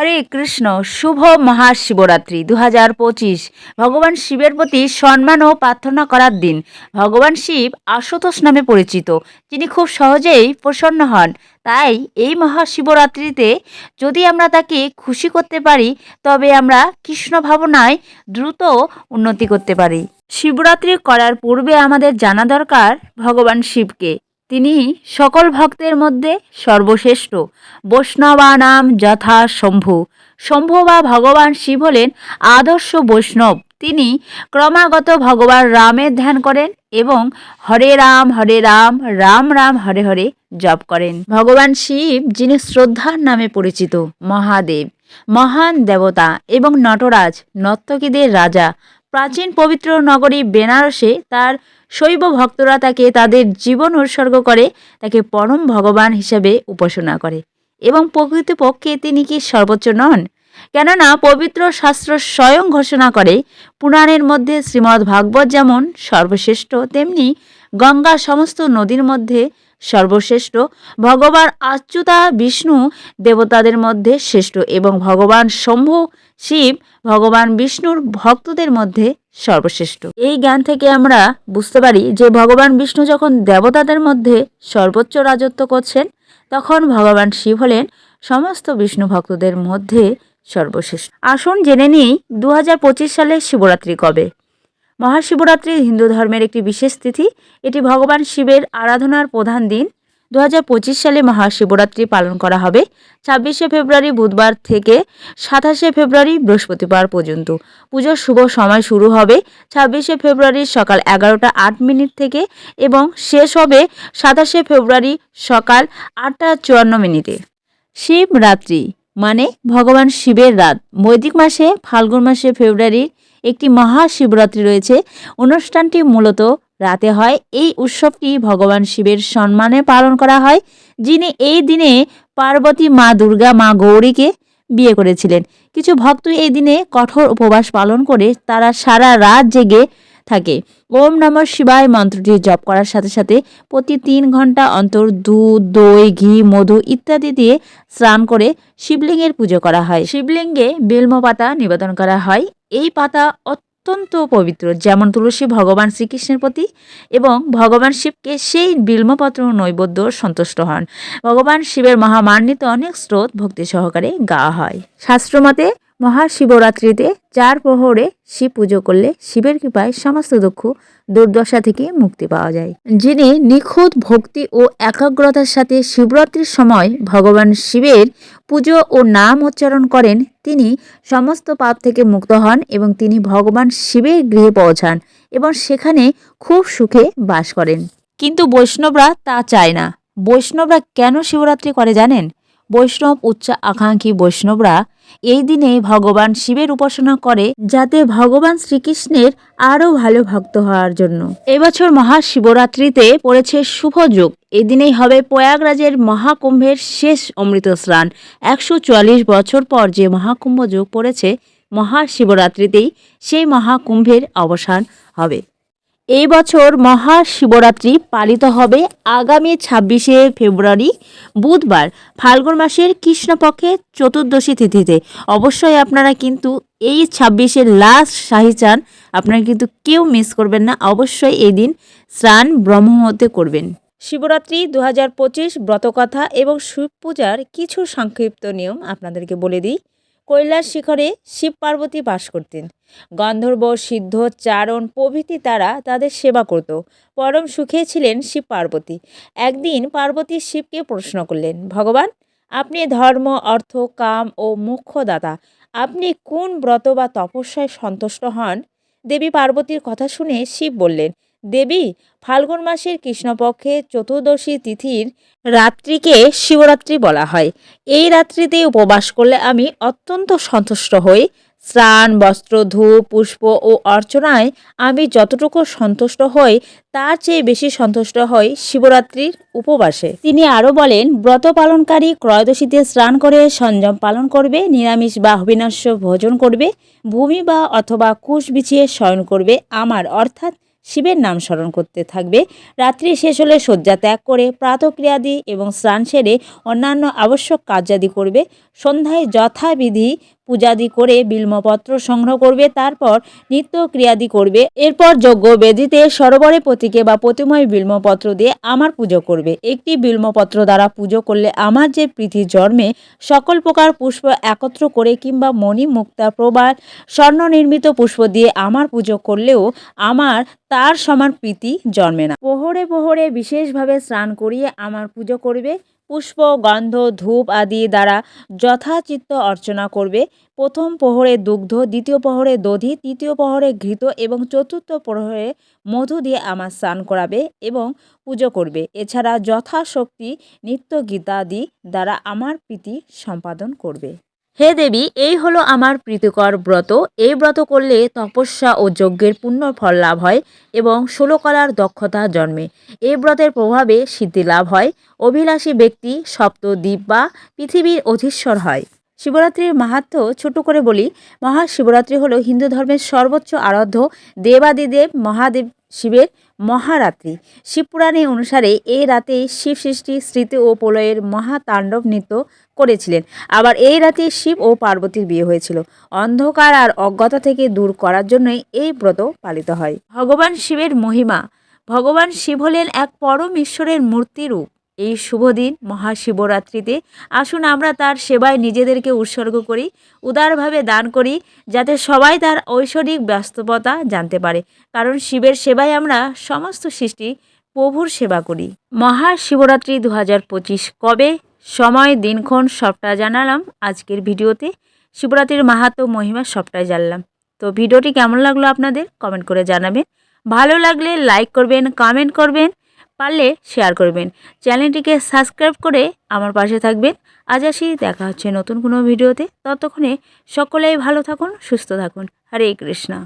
হরে কৃষ্ণ, শুভ মহাশিবরাত্রি। দু হাজার পঁচিশ, ভগবান শিবের প্রতি সম্মান ও প্রার্থনা করার দিন। ভগবান শিব আশুতোষ নামে পরিচিত, যিনি খুব সহজেই প্রসন্ন হন। তাই এই মহাশিবরাত্রিতে যদি আমরা তাকে খুশি করতে পারি, তবে আমরা কৃষ্ণ ভাবনায় দ্রুত উন্নতি করতে পারি। শিবরাত্রি করার পূর্বে আমাদের জানা দরকার ভগবান শিবকে। তিনি সকল ভক্তের মধ্যে সর্বশ্রেষ্ঠ। বৈষ্ণবানাম যথা শম্ভু। শম্ভু বা ভগবান শিব হলেন আদর্শ বৈষ্ণব। তিনি ক্রমাগত ভগবান রামের ধ্যান করেন এবং হরে রাম হরে রাম রাম রাম, হরে হরে জপ করেন। ভগবান শিব, যিনি শ্রদ্ধার নামে পরিচিত, মহাদেব, মহান দেবতা এবং নটরাজ, নর্তকীদের রাজা, প্রাচীন পবিত্র নগরী বেনারসে তার শৈব ভক্তরা তাকে তাদের জীবন উৎসর্গ করে, তাকে পরম ভগবান হিসেবে উপাসনা করে এবং প্রকৃতপক্ষে তিনি কি সর্বোচ্চ নন? কেননা পবিত্র শাস্ত্র স্বয়ং ঘোষণা করে, পুরাণের মধ্যে শ্রীমদ্ ভাগবত যেমন সর্বশ্রেষ্ঠ, তেমনি গঙ্গা সমস্ত নদীর মধ্যে সর্বশ্রেষ্ঠ, ভগবান আচ্যুতা বিষ্ণু দেবতাদের মধ্যে শ্রেষ্ঠ এবং ভগবান শম্ভু শিব ভগবান বিষ্ণুর ভক্তদের মধ্যে সর্বশ্রেষ্ঠ। এই জ্ঞান থেকে আমরা বুঝতে পারি যে ভগবান বিষ্ণু যখন দেবতাদের মধ্যে সর্বোচ্চ রাজত্ব করছেন, তখন ভগবান শিব হলেন সমস্ত বিষ্ণু ভক্তদের মধ্যে সর্বশ্রেষ্ঠ। আসুন জেনে নিই দু হাজার পঁচিশ সালে শিবরাত্রি কবে। মহাশিবরাত্রি হিন্দু ধর্মের একটি বিশেষ তিথি। এটি ভগবান শিবের আরাধনার প্রধান দিন। দু হাজার পঁচিশ সালে মহাশিবরাত্রি পালন করা হবে। ছাব্বিশে ফেব্রুয়ারি বুধবার থেকে সাতাশে ফেব্রুয়ারি বৃহস্পতিবার পর্যন্ত। পুজোর শুভ সময় শুরু হবে ছাব্বিশে ফেব্রুয়ারি সকাল এগারোটা আট মিনিট থেকে এবং শেষ হবে সাতাশে ফেব্রুয়ারি সকাল আটটা চুয়ান্ন মিনিটে। শিবরাত্রি মানে ভগবান শিবের রাত। বৈদিক মাসে, ফাল্গুন মাসে ফেব্রুয়ারির একটি মহাশিবরাত্রি রয়েছে। অনুষ্ঠানটি মূলত রাতে হয়। এই উৎসবটি ভগবান শিবের সম্মানে পালন করা হয়, যিনি এই দিনে পার্বতী মা দুর্গা, মা গৌরীকে বিয়ে করেছিলেন। কিছু ভক্ত এই দিনে কঠোর উপবাস পালন করে তারা সারা রাত জেগে থাকে। ওম নমঃ শিবায় মন্ত্রটি জপ করার সাথে সাথে প্রতি তিন ঘণ্টা অন্তর দুধ, দই, ঘি, মধু ইত্যাদি দিয়ে স্নান করে শিবলিঙ্গের পুজো করা হয়। শিবলিঙ্গে বেলম পাতা নিবেদন করা হয়। এই পাতা অত্যন্ত পবিত্র, যেমন তুলসী ভগবান শ্রীকৃষ্ণের প্রতি এবং ভগবান শিবকে সেই বিল্মপত্র নৈবদ্য সন্তুষ্ট হন। ভগবান শিবের মহামান্বিত অনেক স্রোত ভক্তি সহকারে গাওয়া হয়। শাস্ত্রমতে মহাশিবরাত্রিতে চার প্রহরে শিব পুজো করলে শিবের কৃপায় সমস্ত দুঃখ, দুর্দশা থেকে মুক্তি পাওয়া যায়। যিনি নিখুঁত ভক্তি ও একাগ্রতার সাথে শিবরাত্রির সময় ভগবান শিবের পুজো ও নাম উচ্চারণ করেন, তিনি সমস্ত পাপ থেকে মুক্ত হন এবং তিনি ভগবান শিবের গৃহে পৌঁছান এবং সেখানে খুব সুখে বাস করেন। কিন্তু বৈষ্ণবরা তা চায় না। বৈষ্ণবরা কেন শিবরাত্রি করে জানেন? বৈষ্ণব উচ্চ আকাঙ্ক্ষী বৈষ্ণবরা এই দিনে ভগবান শিবের উপাসনা করে যাতে ভগবান শ্রীকৃষ্ণের আরও ভালো ভক্ত হওয়ার জন্য। এবছর মহাশিবরাত্রিতে পড়েছে শুভ যুগ। এই দিনেই হবে প্রয়াগরাজের মহাকুম্ভের শেষ অমৃত স্নান একশো চুয়াল্লিশ বছর পর যে মহাকুম্ভ যোগ পড়েছে মহাশিবরাত্রিতেই সেই মহাকুম্ভের অবসান হবে। এই বছর মহাশিবরাত্রি পালিত হবে আগামী ছাব্বিশে ফেব্রুয়ারি, বুধবার, ফাল্গুন মাসের কৃষ্ণপক্ষের চতুর্দশী তিথিতে। অবশ্যই আপনারা কিন্তু এই ছাব্বিশের লাস্ট শাহী চান, আপনারা কিন্তু কেউ মিস করবেন না। অবশ্যই এই দিন স্নান ব্রহ্মমধ্যে করবেন। শিবরাত্রি দু হাজার পঁচিশ ব্রতকথা এবং শিব পূজার কিছু সংক্ষিপ্ত নিয়ম আপনাদেরকে বলে দিই। কৈলাস শিখরে শিব পার্বতী বাস করতেন। গন্ধর্ব, সিদ্ধ, চারণ প্রভৃতি তারা তাদের সেবা করত। পরম সুখে ছিলেন শিব পার্বতী। একদিন পার্বতী শিবকে প্রশ্ন করলেন, ভগবান, আপনি ধর্ম, অর্থ, কাম ও মোক্ষদাতা আপনি কোন ব্রত বা তপস্যায় সন্তুষ্ট হন? দেবী পার্বতীর কথা শুনে শিব বললেন দেবী ফাল্গুন মাসের কৃষ্ণপক্ষে চতুর্দশী তিথির রাত্রিকে শিবরাত্রি বলা হয়। এই রাত্রিতে উপবাস করলে আমি অত্যন্ত সন্তুষ্ট হই। স্নান, বস্ত্র, ধূপ, পুষ্প ও অর্চনায় আমি যতটুকু সন্তুষ্ট হই, তার চেয়ে বেশি সন্তুষ্ট হই শিবরাত্রির উপবাসে। তিনি আরও বলেন, ব্রত পালনকারী ত্রয়োদশীতে স্নান করে সংযম পালন করবে, নিরামিষ বা অবিনাশ্য ভোজন করবে, ভূমি বা অথবা কুশ বিছিয়ে শয়ন করবে আমার অর্থাৎ শিবের নাম স্মরণ করতে থাকবে। রাত্রি শেষ হলে শয্যা ত্যাগ করে প্রাতক্রিয়াদি এবং স্নান সেরে অন্যান্য আবশ্যক কার্যাদি করবে। সন্ধ্যায় যথাবিধি পূজাদি করে বিল্মপত্র সংগ্রহ করবে, তারপর নিত্য ক্রিয়াদি করবে। এরপর যজ্ঞ বেদিতে সরোবরে প্রতীকে বা প্রতিময় বিল্মপত্র দিয়ে আমার পুজো করবে। একটি বিল্মপত্র দ্বারা পুজো করলে আমার যে প্রীতি জন্মে, সকল প্রকার পুষ্প একত্র করে কিংবা মণি মুক্তা প্রবাল, স্বর্ণ নির্মিত পুষ্প দিয়ে আমার পুজো করলেও আমার তার সমান প্রীতি জন্মে না। পোহরে পোহরে বিশেষভাবে স্নান করিয়ে আমার পুজো করবে। পুষ্প, গন্ধ, ধূপ আদি দ্বারা যথাচিত্ত অর্চনা করবে। প্রথম প্রহরে দুগ্ধ, দ্বিতীয় প্রহরে দধি, তৃতীয় প্রহরে ঘৃত এবং চতুর্থ প্রহরে মধু দিয়ে আমার স্নান করাবে এবং পুজো করবে। এছাড়া যথাশক্তি নিত্য গীতাদি দ্বারা আমার প্রীতি সম্পাদন করবে। হে দেবী, এই হলো আমার প্রীতিকর ব্রত। এই ব্রত করলে তপস্যা ও যজ্ঞের পূর্ণ ফল লাভ হয় এবং ষোলকলার দক্ষতা জন্মে। এই ব্রতের প্রভাবে সিদ্ধি লাভ হয়। অভিলাষী ব্যক্তি সপ্তদ্বীপ বা পৃথিবীর অধীশ্বর হয়। শিবরাত্রির মাহাত্ম্য ছোট করে বলি। মহাশিবরাত্রি হলো হিন্দু ধর্মের সর্বোচ্চ আরাধ্য দেবাদিদেব মহাদেব শিবের মহারাত্রি। শিবপুরাণে অনুসারে এই রাতে শিব সৃষ্টি, স্মৃতি ও প্রলয়ের মহাতাণ্ডব নৃত্য করেছিলেন। আবার এই রাতে শিব ও পার্বতীর বিয়ে হয়েছিল। অন্ধকার আর অজ্ঞতা থেকে দূর করার জন্যই এই ব্রত পালিত হয়। ভগবান শিবের মহিমা। ভগবান শিব হলেন এক পরম ঈশ্বরের মূর্তিরূপ। এই শুভ দিন, মহাশিবরাত্রিতে। আসুন আমরা তার সেবায় নিজেদেরকে উৎসর্গ করি, উদারভাবে দান করি, যাতে সবাই তার ঐশ্বরিক বাস্তবতা জানতে পারে। কারণ শিবের সেবায় আমরা সমস্ত সৃষ্টি, প্রভুর সেবা করি। মহাশিবরাত্রি দু হাজার পঁচিশ কবে? সময় দিনক্ষণ সবটা জানালাম আজকের ভিডিওতে। শিবরাত্রির মাহাত্ম, মহিমা সবটাই জানলাম। তো ভিডিওটি কেমন লাগল আপনাদের? কমেন্ট করে জানাবেন। ভালো লাগলে লাইক করবেন, কমেন্ট করবেন। পারলে শেয়ার করবেন। চ্যানেলটিকে সাবস্ক্রাইব করে আমার পাশে থাকবেন। আজ আসি, দেখা হচ্ছে নতুন কোনো ভিডিওতে। ততক্ষণে সকলেই ভালো থাকুন, সুস্থ থাকুন। হরে কৃষ্ণা।